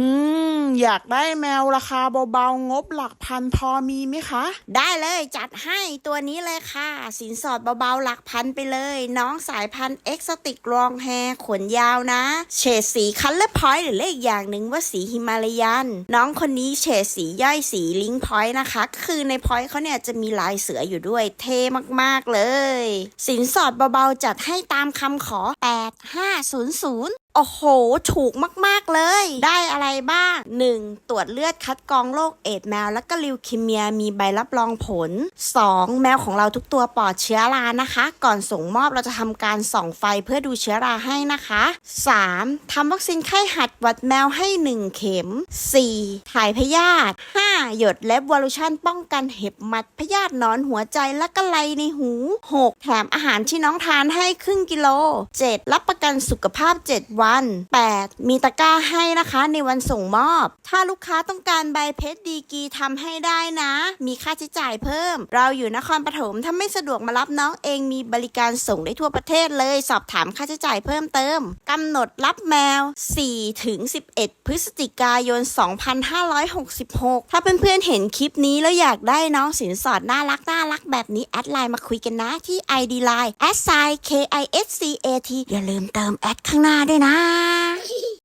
อืม อยากได้แมวราคาเบาๆ งบหลักพันพอมีไหมคะ ได้เลยจัดให้ตัวนี้เลยค่ะ สินสอดเบาๆ หลักพันไปเลย น้องสายพันธุ์เอ็กซ์ติกรองแฮขนยาวนะ เฉดสีคัลเลอร์พอยต์หรือเลขอย่างหนึ่งว่าสีฮิมาลายัน น้องคนนี้เฉดสีย่อยสีลิงพอยต์นะคะ คือในพอยต์เขาเนี่ยจะมีลายเสืออยู่ด้วยเท่มากๆเลย สินสอดเบาๆจัดให้ตามคำขอ 8500 โอ้โห ถูกมาก ๆ เลย ได้อะไรบ้าง 1. ตรวจเลือดคัดกรองโรคเอดส์แมว และก็ลิวคิเมียมีใบรับรองผล 2. แมวของเราทุกตัวปลอดเชื้อรานะคะ ก่อนส่งมอบเราจะทำการส่องไฟเพื่อดูเชื้อราให้นะคะ 3. ทำวัคซีนไข้หัดหวัดแมวให้ 1 เข็ม 4. ถ่ายพยาธิ 5. หยดและวอลูชั่นป้องกันเห็บหมัดพยาธิหนอนหัวใจและก็ไลในหู 6. แถมอาหารที่น้องทานให้ครึ่งกิโล 7. รับประกันสุขภาพ 7 วัน 8. มีตะกร้าให้นะคะในวันส่งมอบ ถ้าลูกค้าต้องการใบเพชรดีกีทำให้ได้นะ มีค่าใช้จ่ายเพิ่ม เราอยู่นครปฐมถ้าไม่สะดวกมารับน้องเองมีบริการส่งได้ทั่วประเทศเลย สอบถามค่าใช้จ่ายเพิ่มเติมกำหนดรับแมว 4 ถึง 11 พฤศจิกายน 2566 ถ้าเพื่อนๆเห็นคลิปนี้แล้วอยากได้น้องสินสอดน่ารักน่ารักแบบนี้ แอดไลน์มาคุยกันนะที่ ID Line s i k i s c a t อย่าลืมเติมแอดข้างหน้าด้วยนะ啊